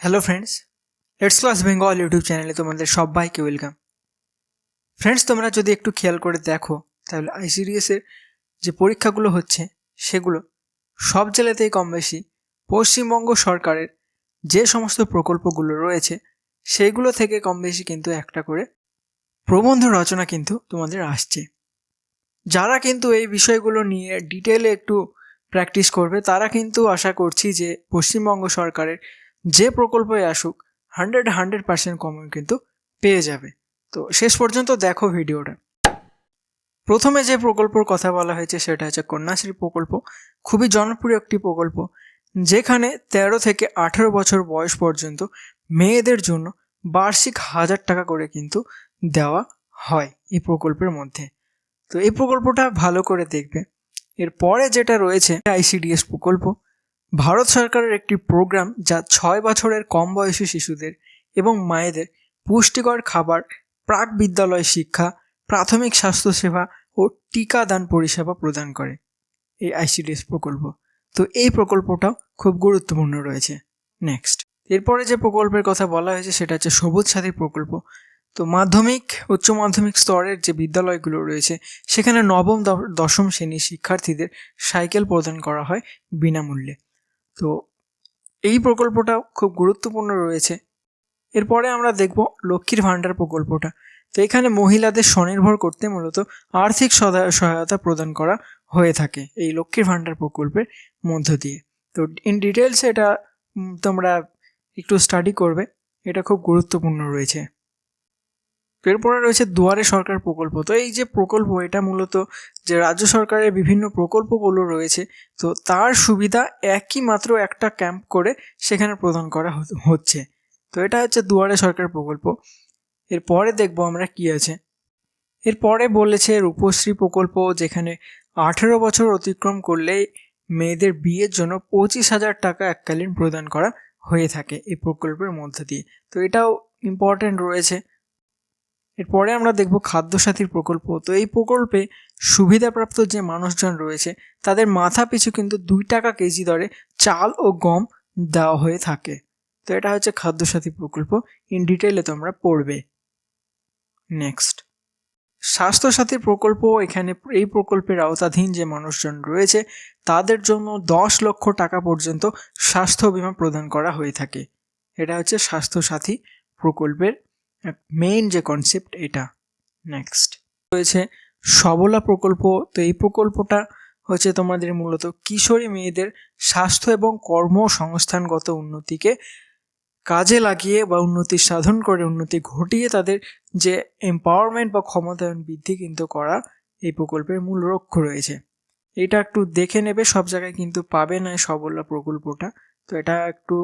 Hello friends let's class Bengal YouTube চ্যানেলে তোমাদের সবাইকে ওয়েলকাম ফ্রেন্ডস তোমরা যদি একটু খেয়াল করে দেখো, তাহলে আইসিডিএস এর যে পরীক্ষাগুলো হচ্ছে, সেগুলো সব জেলাতেই কম বেশি পশ্চিমবঙ্গ সরকারের যে সমস্ত প্রকল্পগুলো রয়েছে সেগুলো থেকে কম বেশি কিন্তু একটা করে প্রবন্ধ রচনা কিন্তু তোমাদের আসছে। যারা কিন্তু এই বিষয়গুলো নিয়ে ডিটেলে একটু প্র্যাকটিস করবে, তারা কিন্তু আশা করছি যে পশ্চিমবঙ্গ সরকারের যে প্রকল্পই আসুক হান্ড্রেড হান্ড্রেড পার্সেন্ট কমন কিন্তু পেয়ে যাবে। তো শেষ পর্যন্ত দেখো ভিডিওটা। প্রথমে যে প্রকল্পর কথা বলা হয়েছে সেটা হচ্ছে কন্যাশ্রী প্রকল্প। খুবই জনপ্রিয় একটি প্রকল্প, যেখানে তেরো থেকে আঠেরো বছর বয়স পর্যন্ত মেয়েদের জন্য বার্ষিক হাজার টাকা করে কিন্তু দেওয়া হয় এই প্রকল্পের মধ্যে। তো এই প্রকল্পটা ভালো করে দেখবে। এরপরে যেটা রয়েছে, আইসিডিএস প্রকল্প ভারত সরকারের একটি প্রোগ্রাম যা ছয় বছরের কম বয়সী শিশুদের এবং মায়েদের পুষ্টিকর খাবার প্রাক বিদ্যালয় শিক্ষা, প্রাথমিক স্বাস্থ্যসেবা ও টিকাদান পরিষেবা প্রদান করে। এই আইসিডিএস প্রকল্প। তো এই প্রকল্পটাও খুব গুরুত্বপূর্ণ রয়েছে। নেক্সট এরপরে যে প্রকল্পের কথা বলা হয়েছে সেটা হচ্ছে সবুজ সাথী প্রকল্প। তো মাধ্যমিক, উচ্চ মাধ্যমিক স্তরের যে বিদ্যালয়গুলো রয়েছে, সেখানে নবম দশম শ্রেণির শিক্ষার্থীদের সাইকেল প্রদান করা হয় বিনামূল্যে। তো এই প্রকল্পটাও খুব গুরুত্বপূর্ণ রয়েছে। এরপরে আমরা দেখব লক্ষ্মীর ভাণ্ডার প্রকল্পটা। তো এখানে মহিলাদের স্বনির্ভর করতে মূলত আর্থিক সহায়তা প্রদান করা হয়ে থাকে এই লক্ষ্মীর ভাণ্ডার প্রকল্পের মধ্য দিয়ে। তো ইন ডিটেলস এটা তোমরা একটু স্টাডি করবে। এটা খুব গুরুত্বপূর্ণ রয়েছে। এরপরে রয়েছে দুয়ারে সরকার প্রকল্প। তো এই যে প্রকল্প, এটা মূলত যে রাজ্য সরকারের বিভিন্ন প্রকল্পগুলো রয়েছে, তো তার সুবিধা একই মাত্র একটা ক্যাম্প করে সেখানে প্রদান করা হচ্ছে। তো এটা হচ্ছে দুয়ারে সরকার প্রকল্প। এরপরে দেখব আমরা কি আছে। এরপরে বলেছে রূপশ্রী প্রকল্প, যেখানে আঠেরো বছর অতিক্রম করলে মেয়েদের বিয়ের জন্য পঁচিশ হাজার টাকা এককালীন প্রদান করা হয়ে থাকে এই প্রকল্পের মধ্যে দিয়ে। তো এটাও ইম্পর্ট্যান্ট রয়েছে। এরপরে আমরা দেখব খাদ্যসাথীর প্রকল্প। তো এই প্রকল্পে সুবিধাপ্রাপ্ত যে মানুষজন রয়েছে, তাদের মাথা পিছু কিন্তু দুই টাকা কেজি দরে চাল ও গম দেওয়া হয়ে থাকে। তো এটা হচ্ছে খাদ্যসাথী প্রকল্প। ইন ডিটেলে তোমরা পড়বে। নেক্সট স্বাস্থ্যসাথী প্রকল্প, এখানে এই প্রকল্পের আওতাধীন যে মানুষজন রয়েছে, তাদের জন্য দশ লক্ষ টাকা পর্যন্ত স্বাস্থ্য বীমা প্রদান করা হয়ে থাকে। এটা হচ্ছে স্বাস্থ্যসাথী প্রকল্পের মেইন যে কনসেপ্ট এটা নেক্সট রয়েছে সবলা প্রকল্প। তো এই প্রকল্পটা হচ্ছে তোমাদের মূলত কিশোরী মেয়েদের স্বাস্থ্য এবং কর্মসংস্থানগত উন্নতিকে কাজে লাগিয়ে বা উন্নতি সাধন করে, উন্নতি ঘটিয়ে তাদের যে এম্পাওয়ারমেন্ট বা ক্ষমতায়ন বৃদ্ধি কিন্তু করা এই প্রকল্পের মূল লক্ষ্য রয়েছে। এটা একটু দেখে নেবে, সব জায়গায় কিন্তু পাবে না সবলা প্রকল্পটা। তো এটা একটু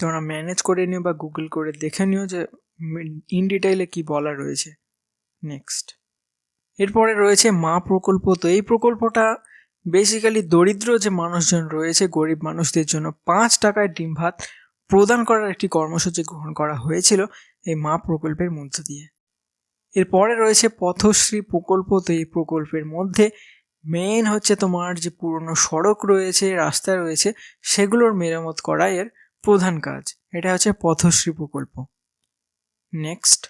তোমরা ম্যানেজ করে নিও বা গুগল করে দেখে নিও যে ইন ডিটেইলে কি বলা রয়েছে? নেক্সট এরপরে রয়েছে মা প্রকল্প। তো এই প্রকল্পটা বেসিক্যালি দরিদ্র যে মানুষজন রয়েছে, গরিব মানুষদের জন্য পাঁচ টাকায় ডিম ভাত প্রদান করার একটি কর্মসূচি গ্রহণ করা হয়েছিল এই মা প্রকল্পের মধ্য দিয়ে। এরপরে রয়েছে পথশ্রী প্রকল্প। তো এই প্রকল্পের মধ্যে মেন হচ্ছে তোমার যে পুরনো সড়ক রয়েছে, রাস্তা রয়েছে, সেগুলোর মেরামত করা এর প্রধান কাজ। এটা হচ্ছে পথশ্রী প্রকল্প। নেক্সট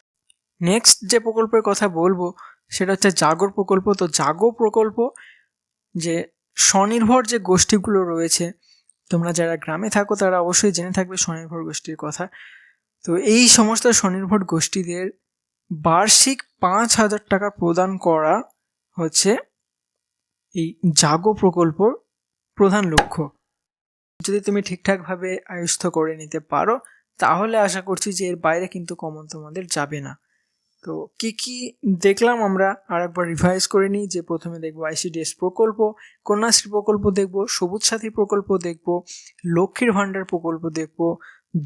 নেক্সট যে প্রকল্পের কথা বলব, সেটা হচ্ছে জাগর প্রকল্প। তো জাগো প্রকল্প যে স্বনির্ভর যে গোষ্ঠীগুলো রয়েছে, তোমরা যারা গ্রামে থাকো, তারা অবশ্যই জেনে থাকবে স্বনির্ভর গোষ্ঠীর কথা। তো এই সমস্ত স্বনির্ভর গোষ্ঠীদের বার্ষিক পাঁচ হাজার টাকা প্রদান করা হচ্ছে এই জাগো প্রকল্পর প্রধান লক্ষ্য। যদি তুমি ঠিকঠাকভাবে আয়ুস্থ করে নিতে পারো তাহলে আশা করছি যে এর বাইরে কিন্তু কমন তোমাদের যাবে না। তো কি কি দেখলাম আমরা আর একবার রিভাইজ করে নিই, যে প্রথমে দেখব আইসিডিএস প্রকল্প, কন্যাশ্রী প্রকল্প দেখব, সবুজ সাথী প্রকল্প দেখব, লক্ষ্মীর ভাণ্ডার প্রকল্প দেখব,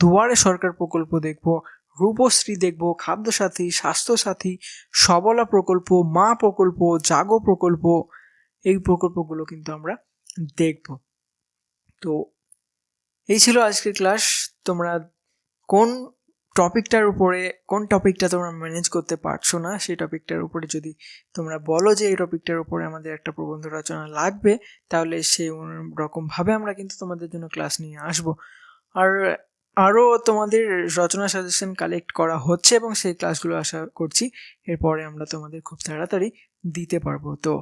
দুয়ারে সরকার প্রকল্প দেখব, রূপশ্রী দেখব খাদ্যসাথী স্বাস্থ্যসাথী সবলা প্রকল্প, মা প্রকল্প, জাগো প্রকল্প, এই প্রকল্পগুলো কিন্তু আমরা দেখব। তো এই ছিল আজকের ক্লাস তোমরা কোন টপিকটার উপরে, কোন টপিকটা তোমরা ম্যানেজ করতে পারছ না, সেই টপিকটার উপরে যদি তোমরা বলো যে এই টপিকটার উপরে আমাদের একটা প্রবন্ধ রচনা লাগবে, তাহলে সেই রকমভাবে আমরা কিন্তু তোমাদের জন্য ক্লাস নিয়ে আসব। আর আরও তোমাদের রচনা সাজেশন কালেক্ট করা হচ্ছে এবং সেই ক্লাসগুলো আশা করছি এরপরে আমরা তোমাদের খুব তাড়াতাড়ি দিতে পারব। তো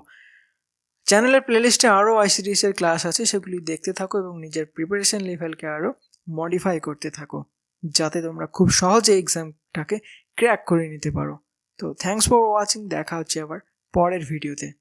চ্যানেলের প্লেলিস্টে আরও আইসিডিএস এর ক্লাস আছে, সেগুলি দেখতে থাকো এবং নিজের প্রিপারেশন লেভেলকে আরও মডিফাই করতে থাকো। যাতে তোমরা খুব সহজে এক্সামটাকে ক্র্যাক করে নিতে পারো। তো থ্যাংকস ফর ওয়াচিং দেখা হচ্ছে আবার পরের ভিডিওতে